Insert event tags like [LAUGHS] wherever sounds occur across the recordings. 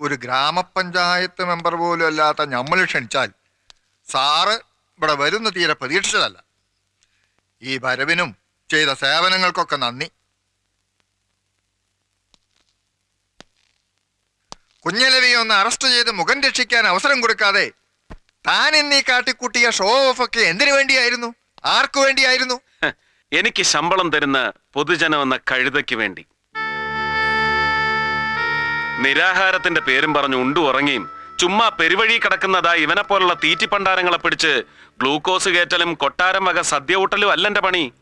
ഒരു ഗ്രാമപഞ്ചായത്ത് മെമ്പർ പോലും അല്ലാത്ത നമ്മൾ ക്ഷണിച്ചാൽ സാറ് ഇവിടെ വരുന്ന തീരെ പ്രതീക്ഷിച്ചതല്ല. ഈ വരവിനും ചെയ്ത സേവനങ്ങൾക്കൊക്കെ നന്ദി. കുഞ്ഞലവിയെ ഒന്ന് അറസ്റ്റ് ചെയ്ത് മുഖം രക്ഷിക്കാൻ അവസരം കൊടുക്കാതെ താൻ എന്നീ കാട്ടിക്കൂട്ടിയ ഷോ ഓഫ് ഒക്കെ എന്തിനു വേണ്ടിയായിരുന്നു? ആർക്കു വേണ്ടിയായിരുന്നു? എനിക്ക് ശമ്പളം തരുന്ന പൊതുജനം എന്ന കഴുതയ്ക്ക് വേണ്ടി. നിരാഹാരത്തിന്റെ പേരും പറഞ്ഞു ഉണ്ടു ഉറങ്ങിയും ചുമ്മാ പെരുവഴി കിടക്കുന്നതാ ഇവനെ പോലുള്ള തീറ്റിപ്പണ്ടാരങ്ങളെ പിടിച്ച് ഗ്ലൂക്കോസ് കയറ്റലും കൊട്ടാരം വക സദ്യ ഊട്ടലും അല്ല എന്റെ പണി.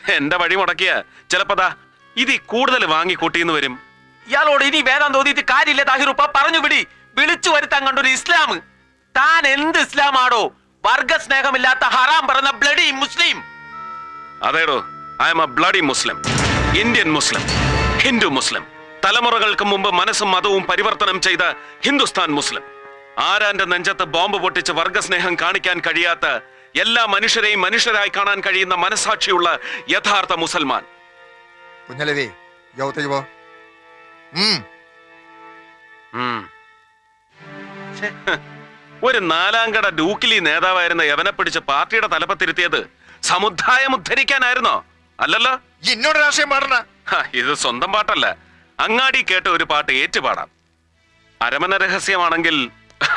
എന്റെ വഴി മുടക്കിയ. ചിലപ്പതാ ഇതി കൂടുതൽ വാങ്ങി കൂട്ടിന്ന് വരും. ഇയാളോട് ഇനി വേദം തോന്നിയിട്ട് കാര്യമില്ല താഹിറുപ്പ പറഞ്ഞു വിടി. വിളിച്ചു വരുത്താൻ കണ്ടൊരു ഇസ്ലാം താൻ എന്ത് ഇസ്ലാമാടോ? വർഗസ്നേഹമില്ലാത്ത ഹറാം പറഞ്ഞ bloody Muslim. അതേടോ I am a bloody Muslim Indian Muslim Hindu Muslim തലമുറകൾക്ക് മുമ്പ് മനസ്സും മതവും പരിവർത്തനം ചെയ്ത ഹിന്ദുസ്ഥാൻ മുസ്ലിം. ആരാന്റെ നെഞ്ചത്ത് ബോംബ് പൊട്ടിച്ച് വർഗസ്നേഹം കാണിക്കാൻ കഴിയാത്ത എല്ലാ മനുഷ്യരെയും മനുഷ്യരായി കാണാൻ കഴിയുന്ന മനസാക്ഷിയുള്ള യഥാർത്ഥ മുസൽമാൻ. കുഞ്ഞലവി. ഒരു നാലാംകട ഡൂക്കിലി നേതാവായിരുന്ന യവനെ പിടിച്ച് പാർട്ടിയുടെ തലപ്പത്തിരുത്തിയത് സമുദായം ഉദ്ധരിക്കാനായിരുന്നോ അല്ലല്ലോ എന്നോട് രാഷ്ട്രീയം പാടണ ഇത് സ്വന്തം പാട്ടല്ല. അങ്ങാടി കേട്ട ഒരു പാട്ട് ഏറ്റുപാടാം. അരമന രഹസ്യമാണെങ്കിൽ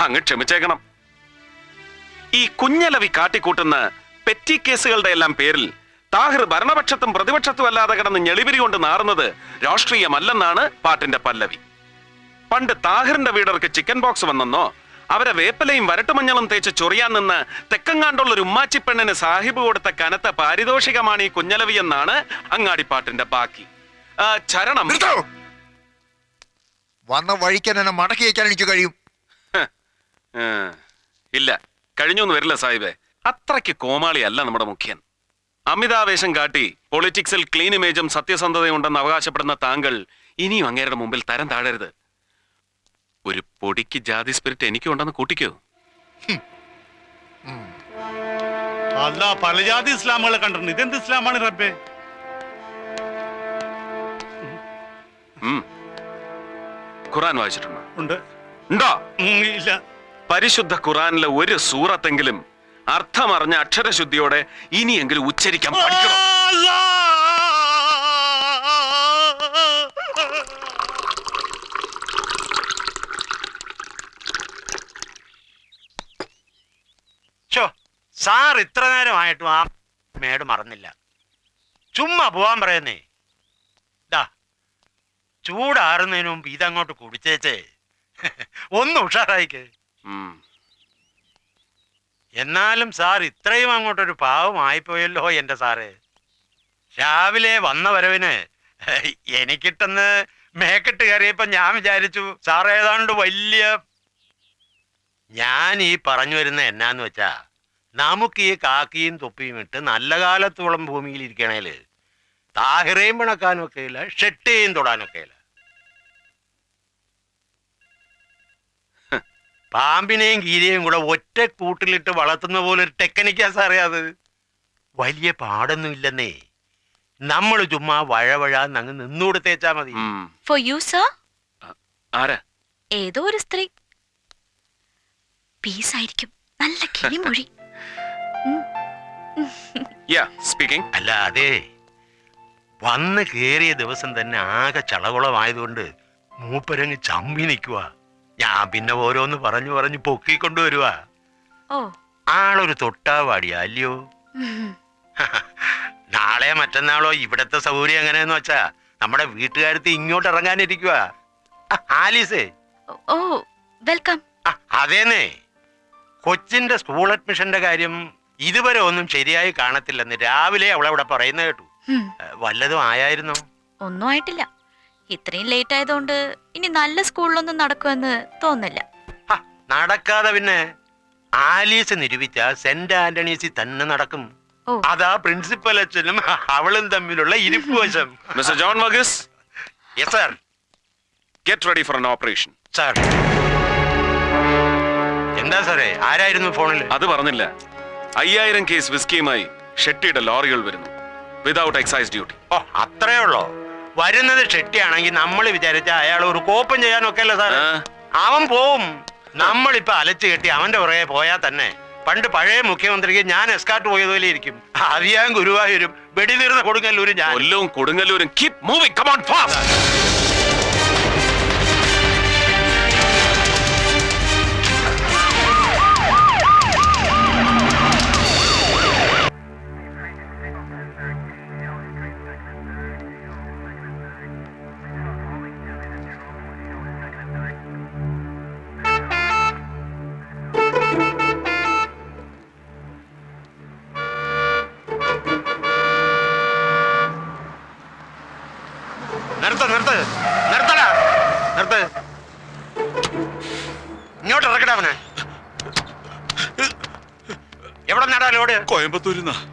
അങ്ങ് ക്ഷമിച്ചേക്കണം. ഈ കുഞ്ഞലവി കാട്ടിക്കൂട്ടുന്ന പെറ്റി കേസുകളുടെ എല്ലാം പേരിൽ താഹിർ ഭരണപക്ഷത്തും പ്രതിപക്ഷത്തും അല്ലാതെ കിടന്ന് ഞെളിവിരി കൊണ്ട് നാറുന്നത് രാഷ്ട്രീയമല്ലെന്നാണ് പാട്ടിന്റെ പല്ലവി. പണ്ട് താഹിറിന്റെ വീടർക്ക് ചിക്കൻ ബോക്സ് വന്നെന്നോ അവരെ വേപ്പലയും വരട്ടുമഞ്ഞളും തേച്ച് ചൊറിയാൻ നിന്ന് തെക്കങ്ങാണ്ടുള്ള ഒരു ഉമ്മാച്ചി പെണ്ണിന് സാഹിബ് കൊടുത്ത കനത്ത പാരിതോഷികമാണ് ഈ കുഞ്ഞലവി എന്നാണ് അങ്ങാടിപ്പാട്ടിന്റെ ബാക്കി. ചരണം. വന്ന വഴിക്കാൻ എന്നെ മടക്കി വയ്ക്കാൻ എനിക്ക് കഴിയും. ഇല്ല കഴിഞ്ഞൊന്നും വരില്ല സാഹിബേ. അത്രയ്ക്ക് കോമാളിയല്ല നമ്മുടെ മുഖ്യൻ. അമിതാവേശം കാട്ടി പൊളിറ്റിക്സിൽ ക്ലീൻ ഇമേജും സത്യസന്ധതയുണ്ടെന്ന് അവകാശപ്പെടുന്ന താങ്കൾ ഇനിയും അങ്ങേരുടെ മുമ്പിൽ തരം താഴരുത്. ഒരു പൊടിക്ക് ജാതി സ്പിരിറ്റ് എനിക്കും ഉണ്ടെന്ന് കൂട്ടിക്കോ. അല്ല പല ജാതി ഇസ്ലാമുകളെ കണ്ടിട്ടുണ്ട്. ഇതെന്ത് ഇസ്ലാമാണ് റബ്ബേ. ഖുറാൻ വായിച്ചിട്ടുണ്ടോ? ഉണ്ട്. ഉണ്ടോ? ഇല്ല. പരിശുദ്ധ ഖുറാനിലെ ഒരു സൂറത്തെങ്കിലും അർത്ഥമറിഞ്ഞ അക്ഷരശുദ്ധിയോടെ ഇനിയെങ്കിലും ഉച്ചരിക്കാൻ പഠിക്കണം? സാർ ഇത്ര നേരമായിട്ടും ആ മേട് മറന്നില്ല. ചുമ്മാ പോവാൻ പറയുന്നേ. ചൂടാറുന്നതിന് മുമ്പ് ഇതങ്ങോട്ട് കുടിച്ചേച്ചേ. ഒന്ന് ഉഷാറായിക്ക്. എന്നാലും സാർ ഇത്രയും അങ്ങോട്ടൊരു പാവമായിപ്പോയല്ലോ എന്റെ സാറ്. രാവിലെ വന്ന വരവിന് എനിക്കിട്ടെന്ന് മേക്കെട്ട് കയറിയപ്പോ ഞാൻ വിചാരിച്ചു സാർ ഏതാണ്ട് വലിയ ഞാൻ ഈ പറഞ്ഞു വരുന്ന എന്നാന്ന് വെച്ചാ നമുക്ക് ഈ കാക്കിയും തൊപ്പിയും ഇട്ട് നല്ല കാലത്തോളം ഭൂമിയിൽ ഇരിക്കണേൽ താഹിറയും പിണക്കാനും ഒക്കെ ഇല്ല ഷെട്ടിയും തൊടാനൊക്കെ ഇല്ല പാമ്പിനെയും കീരിയെയും കൂടെ ഒറ്റ കൂട്ടിലിട്ട് വളർത്തുന്ന പോലെ ഒരു ടെക്നിക്കാ സാറേ അത്. വലിയ പാടൊന്നും ഇല്ലെന്നേ. നമ്മൾ ചുമ്മാ വഴവഴാന്ന് അങ്ങ് നിന്നുകൊടുത്തേച്ചാ തേച്ചാ മതി ഫോർ യു സർ ആരാ? ഏതോ ഒരു സ്ത്രീ. പീസ് ആയിരിക്കും നല്ല കിളിമൊഴി യാ സ്പീക്കിംഗ് അല്ല അതെ. വന്ന് കേറിയ ദിവസം തന്നെ ആകെ ചളകുളമായതുകൊണ്ട് മൂപ്പരങ്ങ് ചമ്മി നിൽക്കുക ഞാൻ പിന്നെ ഓരോന്ന് പറഞ്ഞു പറഞ്ഞു പൊക്കിക്കൊണ്ടുവരുക ഓ. ആളൊരു തൊട്ടാവാടിയാ അല്ലയോ? [LAUGHS] നാളെ മറ്റന്നാളോ ഇവിടത്തെ സൗകര്യം എങ്ങനെയെന്ന് വെച്ചാ നമ്മുടെ വീട്ടുകാരത്ത് ഇങ്ങോട്ട് ഇറങ്ങാനിരിക്കുക ആലീസേ. Oh welcome. അതേന്നേ. കൊച്ചിന്റെ സ്കൂൾ അഡ്മിഷന്റെ കാര്യം ഇതുവരെ ഒന്നും ശരിയായി കാണത്തില്ലെന്ന് രാവിലെ അവളവിടെ പറയുന്ന കേട്ടു. വല്ലതും ആയായിരുന്നോ? ഒന്നും ആയിട്ടില്ല. ഇത്രയും ലേറ്റ് ആയതുകൊണ്ട് ഇനി നല്ല സ്കൂളിലൊന്നും നടക്കുമെന്ന് തോന്നില്ല ഹ, നടക്കാതെ പിന്നെ ആലീസ് നിരൂപിച്ച സെന്റ് ആന്റണീസിൽ തന്നെ നടക്കും. അതാ പ്രിൻസിപ്പൽ അച്ഛനും അവളും തമ്മിലുള്ള ഇരിപ്പ് വശം. Mister John Varghese? Yes sir get ready for an operation sir എന്താ സാറേ? ആരായിരുന്നു ഫോണിൽ അത് പറഞ്ഞില്ല. അയ്യായിരം കേസ് വിസ്കിയുമായി ഷെട്ടിയുടെ ലോറികൾ വരുന്നു. വിതൗട്ട് എക്സൈസ് ഡ്യൂട്ടി ഓ അത്രേ ഉള്ളോ? വരുന്നത് ഷെട്ടിയാണെങ്കിൽ നമ്മൾ വിചാരിച്ച അയാൾ ഒരു കോപ്പം ചെയ്യാനൊക്കെ അല്ലേ സാർ അവൻ പോവും. നമ്മളിപ്പോ അലച്ചു കെട്ടി അവന്റെ പുറകെ പോയാൽ തന്നെ. പണ്ട് പഴയ മുഖ്യമന്ത്രിക്ക് ഞാൻ എസ്കാട്ട് പോയതുപോലെ ഇരിക്കും. അറിയാൻ ഗുരുവായൂരും വെടിതീർന്ന കൊടുങ്ങല്ലൂരും ഞാൻ. കൊല്ലവും കൊടുങ്ങല്ലൂരും. Keep moving come on fast നിർത്ത് നിർത്ത്. നിർത്തടാ. നിർത്ത്. ഇങ്ങോട്ട് ഇറക്കടാ അവനെ. എവിടെ നടാ ലോഡ്? കോയമ്പത്തൂരിന്നാ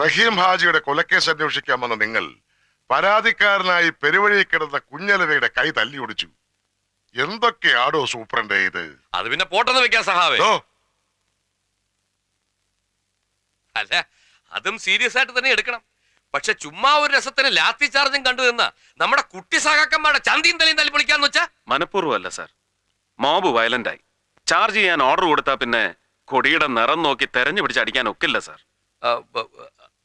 റഹീം ഹാജിയുടെ കൊലക്കേസ് അന്വേഷിക്കാൻ വന്ന നിങ്ങൾ പരാതിക്കാരനായി പെരുവഴി കിടന്ന കുഞ്ഞലവയുടെ കൈ തല്ലി ഒടിച്ചു. എന്തൊക്കെയാടോ സൂപ്രണ്ട് ഇത്? അത് പിന്നെ പോട്ടെന്ന് വെക്കാൻ സഹാവേ. അല്ല അതും സീരിയസ് ആയിട്ട് തന്നെ എടുക്കണം. പക്ഷെ ചുമ്മാ ഒരു രസത്തിന് ലാത്തി ചാർജും കണ്ടു നിന്ന നമ്മുടെ കുട്ടി സഹാക്കന്മാരുടെ ചന്തിയും തലയും തല്ലി പൊളിക്കാന്ന് വെച്ചാ? മനഃപൂർവമല്ല സർ. സാർ മോബ് വയലന്റ് ആയി. ചാർജ് ചെയ്യാൻ ഓർഡർ കൊടുത്താ പിന്നെ കൊടിയുടെ നിറം നോക്കി തെരഞ്ഞു പിടിച്ച് അടിക്കാൻ ഒക്കില്ല സാർ.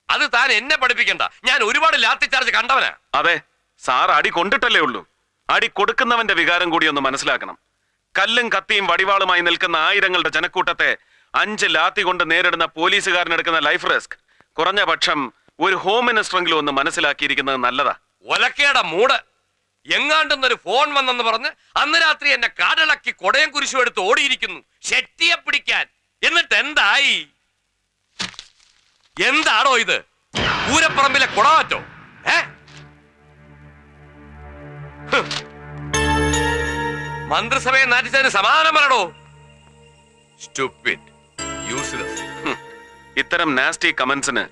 അത് താൻ എന്നെ പഠിപ്പിക്കണ്ട. ഞാൻ ഒരുപാട് ലാത്തി ചാർജ് കണ്ടവനാ. അതെ സാർ അടി കൊണ്ടിട്ടല്ലേ ഉള്ളൂ. അടി കൊടുക്കുന്നവന്റെ വികാരം കൂടി ഒന്ന് മനസ്സിലാക്കണം. കല്ലും കത്തിയും വടിവാളുമായി നിൽക്കുന്ന ആയിരങ്ങളുടെ ജനക്കൂട്ടത്തെ അഞ്ച് ലാത്തി കൊണ്ട് നേരിടുന്ന പോലീസുകാരനെടുക്കുന്ന ലൈഫ് റിസ്ക്. കുറഞ്ഞ പക്ഷം ഒരു ഹോം മിനിസ്റ്ററെങ്കിലും ഒന്ന് മനസ്സിലാക്കിയിരിക്കുന്നത് നല്ലതാ. ഒലക്കേടെ മൂട്. എങ്ങാണ്ടെന്നൊരു ഫോൺ വന്നെന്ന് പറഞ്ഞ് അന്ന് രാത്രി എന്നെ കാടിളക്കി കൊടയം കുരിശും എടുത്ത് ഓടിയിരിക്കുന്നു. ഷെട്ടിയെ പിടിക്കാൻ. എന്നിട്ട് എന്തായി? എന്താണോ ഇത്? പൂരപ്പറമ്പിലെ കുടമാറ്റോ ഏ. മന്ത്രിസഭയെ നാറ്റിച്ചതിന് സമാധാനം പറയണോ സ്റ്റുപ്പിഡ് ഇത്തരം നാസ്റ്റി കമന്റ്സിന്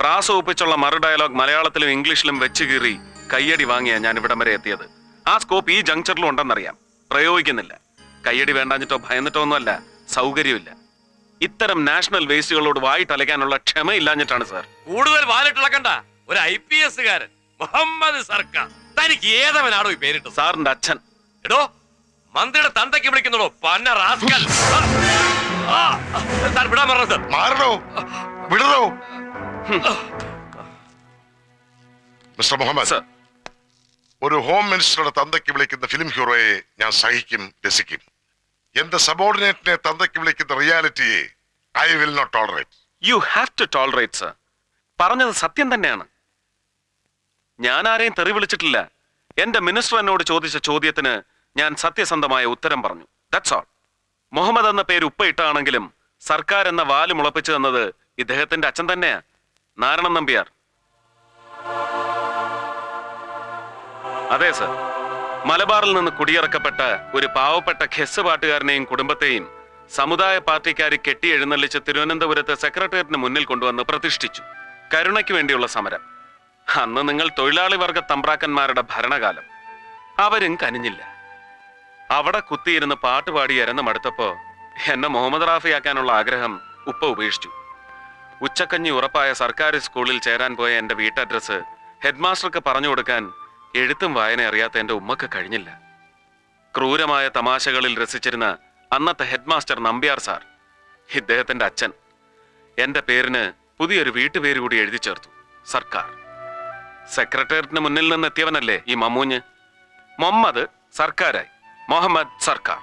പ്രാസ ഒപ്പിച്ചുള്ള മറു ഡയലോഗ് മലയാളത്തിലും ഇംഗ്ലീഷിലും വെച്ച് കീറി കയ്യടി വാങ്ങിയ ഞാൻ ഇവിടം വരെ എത്തിയത്. ആ സ്കോപ്പ് ഈ ജംഗ്ഷനിലും ഉണ്ടെന്നറിയാം. പ്രയോഗിക്കുന്നില്ല. കയ്യടി വേണ്ടാഞ്ഞിട്ടോ ഭയന്നിട്ടോ ഒന്നുമല്ല. സൗകര്യമില്ല ഇത്തരം നാഷണൽ വേസ്റ്റുകളോട് വായിട്ടലയ്ക്കാനുള്ള ക്ഷമയില്ലാഞ്ഞിട്ടാണ് സാർ. കൂടുതൽ വാലിട്ടിളക്കണ്ട ഒരു ഐ പി എസ് കാരൻ മുഹമ്മദ് സർക്കാർ. തനിക്ക് ഏതവനാണോ ഈ പേരിട്ട് സാറിന്റെ അച്ഛൻ. എടോ മന്ത്രിയുടെ തന്തയ്ക്ക് വിളിക്കുന്നുണ്ടോ പന്ന റാസ്കൽ. സാർ വിടാൻ പറഞ്ഞത് മാറണോ? വിടണോ? Mister Muhammad sir. ഒരു ഹോം മിനിസ്റ്ററുടെ തന്തയ്ക്ക് വിളിക്കുന്ന ഫിലിം ഹീറോയെ ഞാൻ സഹിക്കും രസിക്കും. എന്റെ സബോർഡിനേറ്റിനെ തന്തയ്ക്ക് വിളിക്കുന്ന റിയാലിറ്റിയെ I will not tolerate. You have to tolerate sir പറഞ്ഞത് സത്യം തന്നെയാണ്. ഞാൻ ആരെയും തെറി വിളിച്ചിട്ടില്ല. എന്റെ മിനിസ്റ്റർ എന്നോട് ചോദിച്ച ചോദ്യത്തിന് ഞാൻ സത്യസന്ധമായ ഉത്തരം പറഞ്ഞു. ദാറ്റ്സ് ഓൾ മുഹമ്മദ് എന്ന പേര് ഉപ്പയിട്ടാണെങ്കിലും സർക്കാർ എന്ന വാൽ മുളപ്പിച്ചു തന്നത് ഇദ്ദേഹത്തിന്റെ അച്ഛൻ തന്നെയാ. നാരായണൻ നമ്പിയാർ. അതെ സർ മലബാറിൽ നിന്ന് കുടിയിറക്കപ്പെട്ട ഒരു പാവപ്പെട്ട ഖെസ് പാട്ടുകാരനെയും കുടുംബത്തെയും സമുദായ പാർട്ടിക്കാരി കെട്ടി എഴുന്നള്ളിച്ച് തിരുവനന്തപുരത്ത് സെക്രട്ടേറിയറ്റിന് മുന്നിൽ കൊണ്ടുവന്ന് പ്രതിഷ്ഠിച്ചു. കരുണയ്ക്ക് വേണ്ടിയുള്ള സമരം. അന്ന് നിങ്ങൾ തൊഴിലാളി വർഗ തമ്പ്രാക്കന്മാരുടെ ഭരണകാലം. അവരും കനിഞ്ഞില്ല. അവിടെ കുത്തിയിരുന്ന് പാട്ടുപാടി എരന്ന് മടുത്തപ്പോ എന്നെ മുഹമ്മദ് റാഫിയാക്കാനുള്ള ആഗ്രഹം ഉപ്പ ഉപേക്ഷിച്ചു. ഉച്ചക്കഞ്ഞി ഉറപ്പായ സർക്കാർ സ്കൂളിൽ ചേരാൻ പോയ എന്റെ വീട്ടഡ്രസ് ഹെഡ്മാസ്റ്റർക്ക് പറഞ്ഞു കൊടുക്കാൻ എഴുത്തും വായന അറിയാത്ത എന്റെ ഉമ്മക്ക് കഴിഞ്ഞില്ല. ക്രൂരമായ തമാശകളിൽ രസിച്ചിരുന്ന അന്നത്തെ ഹെഡ്മാസ്റ്റർ നമ്പ്യാർ സാർ ഇദ്ദേഹത്തിന്റെ അച്ഛൻ എന്റെ പേരിന് പുതിയൊരു വീട്ടുപേര് കൂടി എഴുതി ചേർത്തു സർക്കാർ. സെക്രട്ടേറിയറ്റിന് മുന്നിൽ നിന്ന് എത്തിയവനല്ലേ ഈ മമ്മൂഞ്ഞ്? മുഹമ്മദ് സർക്കാരായി മുഹമ്മദ് സർക്കാർ.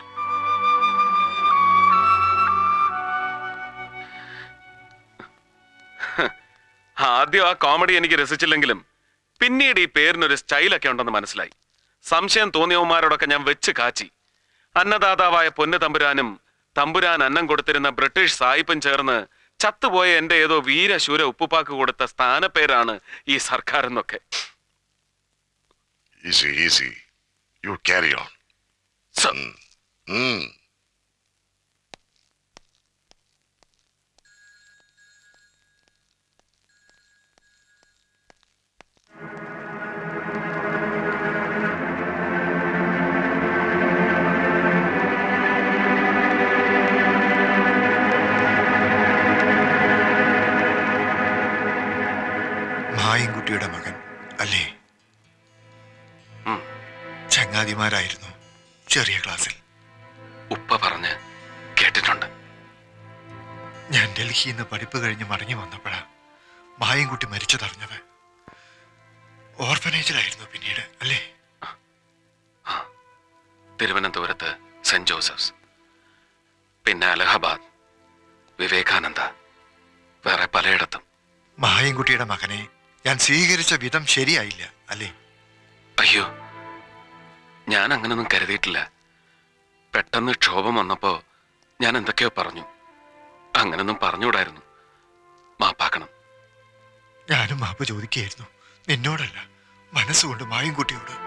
ആദ്യം ആ കോമഡി എനിക്ക് രസിച്ചില്ലെങ്കിലും പിന്നീട് ഈ പേരിനൊരു സ്റ്റൈലൊക്കെ ഉണ്ടെന്ന് മനസ്സിലായി. സംശയം തോന്നിയവന്മാരോടൊക്കെ ഞാൻ വെച്ച് കാച്ചി. അന്നദാതാവായ പൊന്നു തമ്പുരാനും തമ്പുരാൻ അന്നം കൊടുത്തിരുന്ന ബ്രിട്ടീഷ് സായിപ്പും ചേർന്ന് ചത്തുപോയ എന്റെ ഏതോ വീരശൂര ഉപ്പുപ്പാക്ക് കൊടുത്ത സ്ഥാനപ്പേരാണ് ഈ സർക്കാർ എന്നൊക്കെ. Easy easy you carry on ചങ്ങാതിമാരായിരുന്നു ചെറിയ ക്ലാസ്സിൽ. ഉപ്പ പറഞ്ഞ് കേട്ടിട്ടുണ്ട്. ഞാൻ ഡൽഹിയിൽ നിന്ന് പഠിപ്പ് കഴിഞ്ഞ് മടങ്ങി വന്നപ്പോഴാ മായൻകുട്ടി മരിച്ചതറിഞ്ഞത് ഓർഫനേജിലായിരുന്നു പിന്നീട് അല്ലേ? തിരുവനന്തപുരത്ത് സെന്റ് ജോസഫ്സ്. പിന്നെ അലഹബാദ് വിവേകാനന്ദ വേറെ പലയിടത്തും. മായൻകുട്ടിയുടെ മകനെ ഞാൻ സ്വീകരിച്ച വിധം ശരിയായില്ല അല്ലേ? അയ്യോ ഞാൻ അങ്ങനൊന്നും കരുതിയിട്ടില്ല. പെട്ടെന്ന് ക്ഷോഭം വന്നപ്പോ ഞാൻ എന്തൊക്കെയോ പറഞ്ഞു. അങ്ങനൊന്നും പറഞ്ഞുകൂടായിരുന്നു. മാപ്പാക്കണം. ഞാനും മാപ്പ് ചോദിക്കുകയായിരുന്നു. നിന്നോടല്ല മനസ്സുകൊണ്ട് മായൻകുട്ടിയോട് Thank